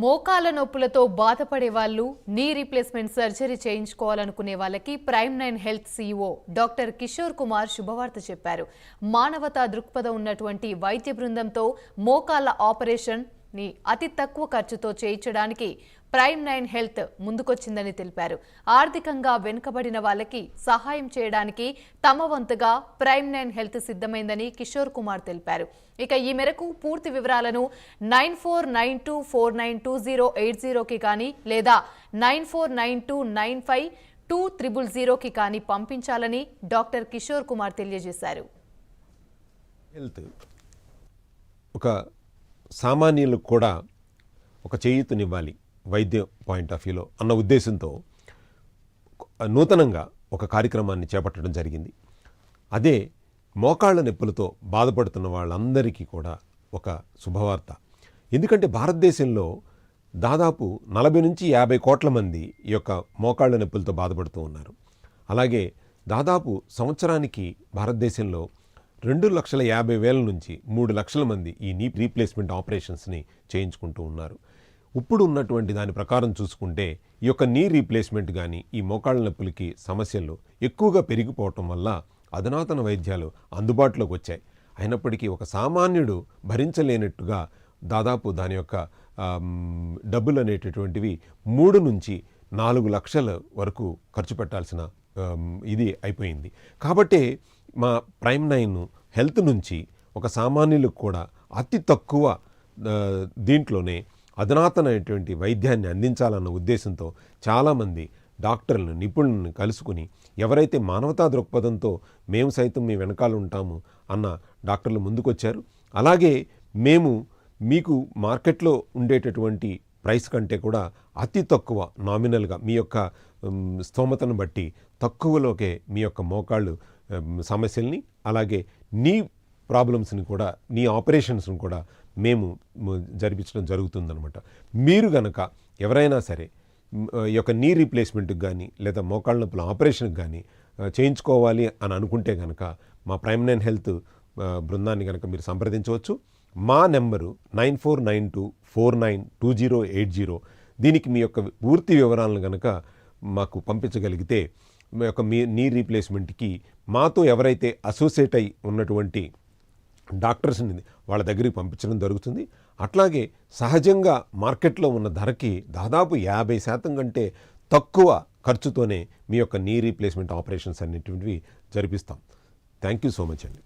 మోకాల నొప్పులతో బాధపడే వాళ్ళు నీ రీప్లేస్మెంట్ సర్జరీ చేయించుకోవాలనుకునే వాళ్ళకి prime nine health CEO doctor Kishore Kumar శుభవార్త చెప్పారు. మానవతా దృక్పథం ఉన్నటువంటి వైద్య బృందంతో మోకాల ఆపరేషన్ని అతి తక్కువ ఖర్చుతో చేయించడానికి ప్రైమ్ నైన్ హెల్త్ ముందుకొచ్చిందని తెలిపారు. ఆర్థికంగా వెనుకబడిన వాళ్ళకి సహాయం చేయడానికి తమ వంతుగా ప్రైమ్ నైన్ హెల్త్ సిద్ధమైందని కిషోర్ కుమార్ తెలిపారు. ఇక ఈ మేరకు పూర్తి వివరాలను nine four nine two four nine two zero eight జీరోకి కానీ లేదా nine four nine two nine five two triple జీరోకి కానీ పంపించాలని డాక్టర్ కిషోర్ కుమార్ తెలియజేశారు. హెల్త్ ఒక సామాన్యులకు కూడా ఒక చేయూతనివ్వాలి. వైద్య పాయింట్ ఆఫ్ వ్యూలో అన్న ఉద్దేశంతో నూతనంగా ఒక కార్యక్రమాన్ని చేపట్టడం జరిగింది. అదే మోకాళ్ళ నొప్పులతో బాధపడుతున్న వాళ్ళందరికీ కూడా ఒక శుభవార్త. ఎందుకంటే భారతదేశంలో దాదాపు నలభై నుంచి యాభై కోట్ల మంది ఈ యొక్క మోకాళ్ళ నొప్పులతో బాధపడుతూ ఉన్నారు. అలాగే దాదాపు సంవత్సరానికి భారతదేశంలో రెండు లక్షల యాభై వేల నుంచి మూడు లక్షల మంది ఈ నీ రీప్లేస్మెంట్ ఆపరేషన్స్ని చేయించుకుంటూ ఉన్నారు. ఇప్పుడు ఉన్నటువంటి దాని ప్రకారం చూసుకుంటే ఈ యొక్క నీ రీప్లేస్మెంట్ కానీ ఈ మోకాళ్ళ నొప్పులకి సమస్యలు ఎక్కువగా పెరిగిపోవటం వల్ల అధునాతన వైద్యాలు అందుబాటులోకి వచ్చాయి. అయినప్పటికీ ఒక సామాన్యుడు భరించలేనట్టుగా దాదాపు దాని యొక్క డబ్బులు అనేటటువంటివి మూడు నుంచి నాలుగు లక్షల వరకు ఖర్చు పెట్టాల్సిన ఇది అయిపోయింది. కాబట్టి మా ప్రైమ్ నైన్ హెల్త్ నుంచి ఒక సామాన్యులకు కూడా అతి తక్కువ దీంట్లోనే అధునాతనమైనటువంటి వైద్యాన్ని అందించాలన్న ఉద్దేశంతో చాలామంది డాక్టర్లను నిపుణులను కలుసుకుని ఎవరైతే మానవతా దృక్పథంతో మేము సైతం మీ వెనకాల ఉంటాము అన్న డాక్టర్లు ముందుకొచ్చారు. అలాగే మేము మీకు మార్కెట్లో ఉండేటటువంటి ప్రైస్ కంటే కూడా అతి తక్కువ నామినల్గా మీ యొక్క స్తోమతను బట్టి తక్కువలోకే మీ యొక్క మోకాళ్ళు సమస్యల్ని అలాగే నీ ప్రాబ్లమ్స్ని కూడా నీ ఆపరేషన్స్ని కూడా మేము జరిపించడం జరుగుతుందనమాట మీరు గనక ఎవరైనా సరే ఈ యొక్క నీ రీప్లేస్మెంట్కి కానీ లేదా మోకాళ్ళ నొప్పుల ఆపరేషన్కి కానీ చేయించుకోవాలి అని అనుకుంటే కనుక మా ప్రైమ్ నైన్ హెల్త్ బృందాన్ని కనుక మీరు సంప్రదించవచ్చు. మా number nine four nine two four nine two zero eight zero. దీనికి మీ యొక్క పూర్తి వివరాలను కనుక మాకు పంపించగలిగితే మీ యొక్క మీ నీ రీప్లేస్మెంట్కి మాతో ఎవరైతే అసోసియేట్ అయి ఉన్నటువంటి డాక్టర్స్ని వాళ్ళ దగ్గరికి పంపించడం జరుగుతుంది. అట్లాగే సహజంగా మార్కెట్లో ఉన్న ధరకి దాదాపు యాభై శాతం కంటే తక్కువ ఖర్చుతోనే మీ యొక్క నీ రీప్లేస్మెంట్ ఆపరేషన్స్ అనేటువంటివి జరిపిస్తాం. థ్యాంక్ యూ సో మచ్ అండి.